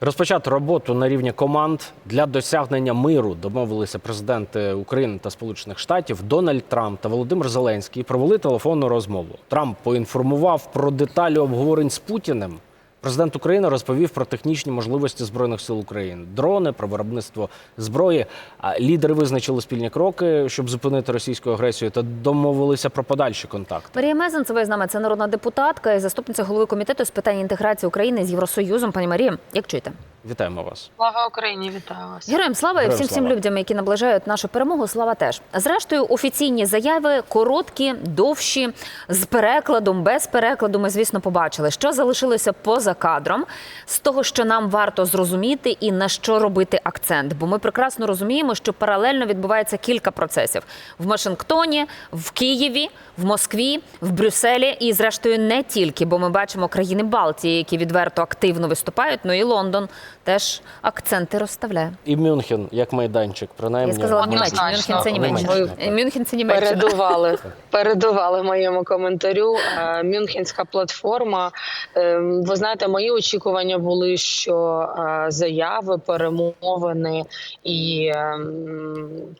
Розпочати роботу на рівні команд для досягнення миру домовилися президенти України та Сполучених Штатів Дональд Трамп та Володимир Зеленський провели телефонну розмову. Трамп поінформував про деталі обговорень з Путіним. Президент України розповів про технічні можливості збройних сил України, дрони, про виробництво зброї. А лідери визначили спільні кроки, щоб зупинити російську агресію, та домовилися про подальші контакти. Марія Мезенцева з нами це народна депутатка і заступниця голови комітету з питань інтеграції України з Євросоюзом. Пані Марія, як чуєте? Вітаємо вас. Слава Україні, вітаю вас. Героям слава і Героям всім людям, які наближають нашу перемогу. Слава теж. Зрештою, офіційні заяви короткі, довші, з перекладом, без перекладу. Ми звісно побачили, що залишилося поза кадром з того, що нам варто зрозуміти і на що робити акцент. Бо ми прекрасно розуміємо, що паралельно відбувається кілька процесів в Вашингтоні, в Києві, в Москві, в Брюсселі і, зрештою, не тільки, бо ми бачимо країни Балтії, які відверто активно виступають. Ну і Лондон теж акценти розставляє. І Мюнхен як майданчик, принаймні Я сказала Німеччина. Мюнхен це Німеччина. Мюнхен це Німеччина. Передували, передували моєму коментарю. Е, Мюнхенська платформа. Е, Ви знаєте, мої очікування були, що е, заяви, перемовини і е,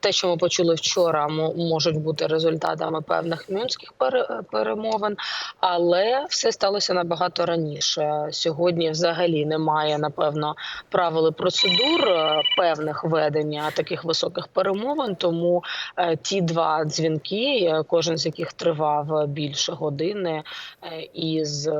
те, що ми почули вчора, мо- можуть бути результатами певних мюнських пере- перемовин, але все сталося набагато раніше. Сьогодні взагалі немає, напевно, правил і процедур е, певних ведення таких високих перемовин. Тому е, ті два дзвінки, е, кожен з яких тривав більше години, із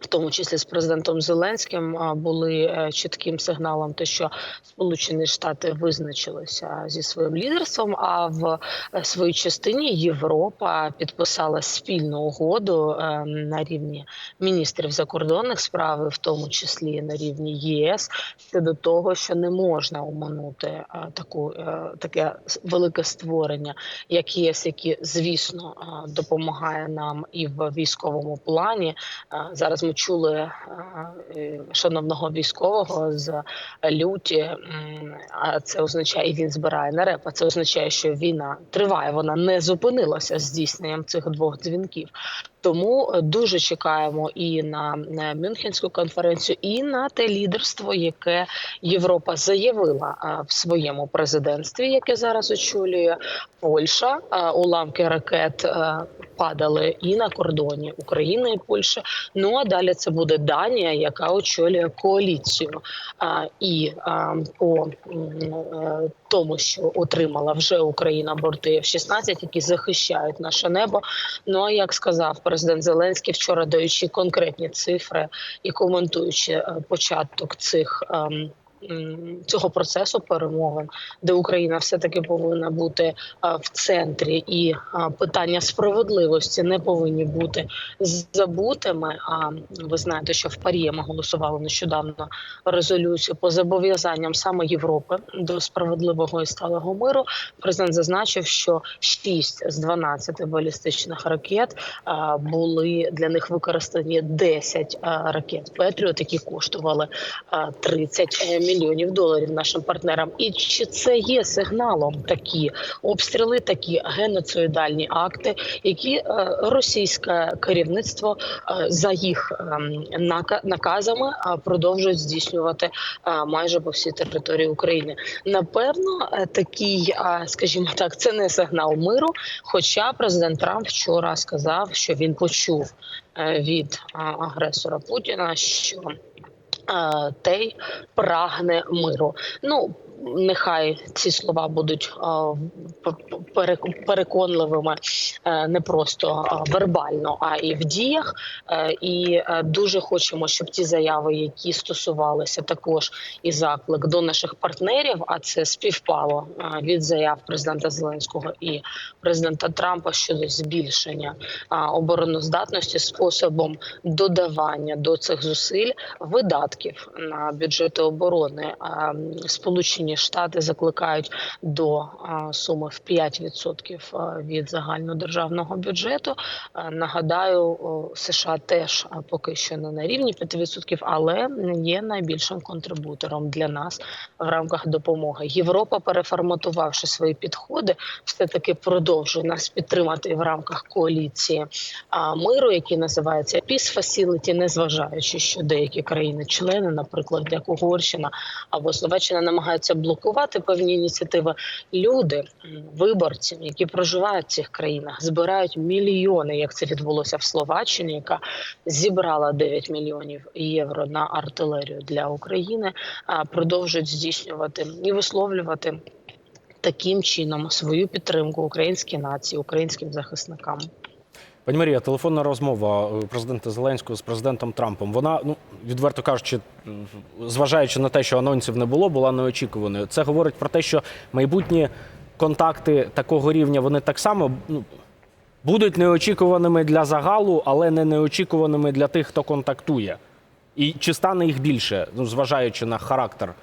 в тому числі з президентом Зеленським, були е, чітким сигналом, те, що Сполучені Штати визначилися зі своїм лідерством. А в е, своїй частині Європа підписала спільну угоду е, на рівні міністрів закордонних справ, в тому числі на рівні ЄС, щодо того, що не можна оминути таку таке велике створення, як ЄС, які звісно допомагає нам і в військовому плані. Зараз ми чули е, е, шановного військового з люті. А це означає, і він збирає на реп. А це означає, що війна триває. Вона не зупинилася з здійсненням цих двох дзвінків. Тому е, дуже чекаємо і на, Мюнхенську конференцію, і на те лідерство, яке Європа заявила в своєму президентстві, яке зараз очолює Польща. Уламки ракет падали і на кордоні України і Польщі. Ну а далі це буде Данія, яка очолює коаліцію. А, І а, по е, тому, що отримала вже Україна борти F-16, які захищають наше небо. Ну а як сказав президент Зеленський вчора, даючи конкретні цифри і коментуючи е, початок цих. ем, м, Цього процесу перемовин, де Україна все таки повинна бути е, в центрі, і е, питання справедливості не повинні бути забутими. А ви знаєте, що в Парі ми голосували нещодавно резолюцію по зобов'язанням саме Європи до справедливого і сталого миру. Президент зазначив, що 6 з 12 балістичних ракет були для них використані 10 ракет Петріот, які коштували а, 30 мільйонів доларів нашим партнерам. І чи це є сигналом такі обстріли, такі геноцидальні акти, які е, російське керівництво е, за їх ем, наказами е, продовжують здійснювати майже по всій території України. Напевно, такий, скажімо так, це не сигнал миру. Хоча президент Трамп вчора сказав, що він почув від агресора Путіна, що е, той прагне миру. Ну нехай ці слова будуть переконливими е, не просто вербально, а і в діях. Е, І е, дуже хочемо, щоб ті заяви, які стосувалися також і заклик до наших партнерів, а це співпало від заяв президента Зеленського і президента Трампа щодо збільшення обороноздатності способом додавання до цих зусиль видатків на бюджети оборони. Е, Сполучені Сполучені Штати закликають до суми в 5% від загальнодержавного бюджету. Нагадаю, США теж поки що не на рівні 5%, але є найбільшим контрибутором для нас в рамках допомоги. Європа, переформатувавши свої підходи, все таки продовжує нас підтримати в рамках коаліції миру, який називається Peace Facility, незважаючи, що деякі країни-члени, наприклад, як Угорщина або Словаччина, намагаються блокувати певні ініціативи. Люди, виборці, які проживають в цих країнах, збирають мільйони, як це відбулося в Словаччині, яка зібрала 9 мільйонів євро на артилерію для України, продовжують здійснювати і висловлювати таким чином свою підтримку українській нації, українським захисникам. Пані Марія, телефонна розмова е, президента Зеленського з президентом Трампом. Вона, ну відверто кажучи, зважаючи на те, що анонсів не було, була неочікуваною. Це говорить про те, що майбутні контакти такого рівня вони так само ну, будуть неочікуваними для загалу, але не неочікуваними для тих, хто контактує. І чи стане їх більше, ну зважаючи на характер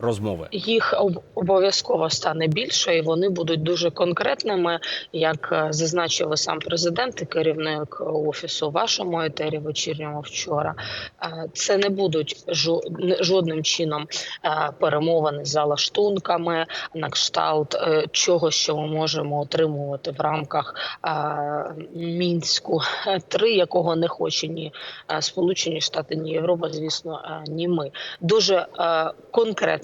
розмови? Їх об- обов'язково стане більше, і вони будуть дуже конкретними, як е, зазначив сам президент і керівник офісу вашому етері вечірньому вчора. Е, Це не будуть жо- жодним чином е, перемовини за лаштунками на кшталт чого, що ми можемо отримувати в рамках мінську 3 якого не хоче ні Сполучені Штати, ні Європа, звісно, ні ми. Дуже е,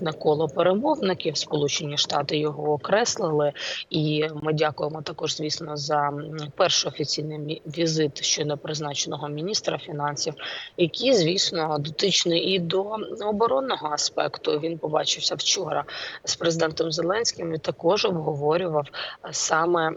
конкретне коло перемовників. Сполучені Штати його окреслили, і ми дякуємо також, звісно, за перший офіційний візит щойно призначеного міністра фінансів, який, звісно, дотичний і до оборонного аспекту. Він побачився вчора з президентом Зеленським і також обговорював саме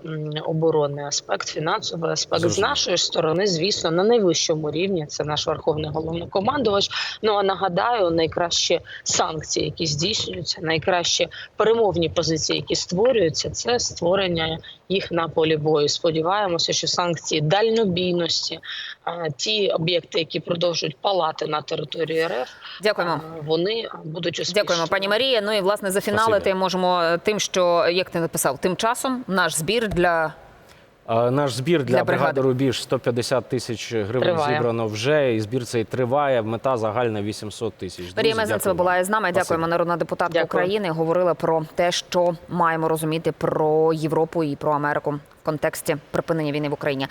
оборонний аспект, фінансовий аспект з нашої сторони, звісно, на найвищому рівні. Це наш верховний головнокомандувач. Ну а нагадаю, найкращі санкції, які здійснюються, найкращі перемовні позиції, які створюються, це створення їх на полі бою. Сподіваємося, що санкції дальнобійності, а, ті об'єкти, які продовжують палати на території РФ, Дякуємо. а, вони будуть успішні. Дякуємо, пані Марія. Ну і власне зафіналити Спасибо. можемо тим, що як ти написав, тим часом наш збір для Наш збір для, Для бригади бригади. Рубіж 150 тисяч гривень Триває. зібрано вже, і збір цей триває. Мета загальна 800 тисяч. Марія Мезенцева була з із нами. Спасибо. Дякуємо, народна депутатка Дякую. України. Говорила про те, що маємо розуміти про Європу і про Америку в контексті припинення війни в Україні.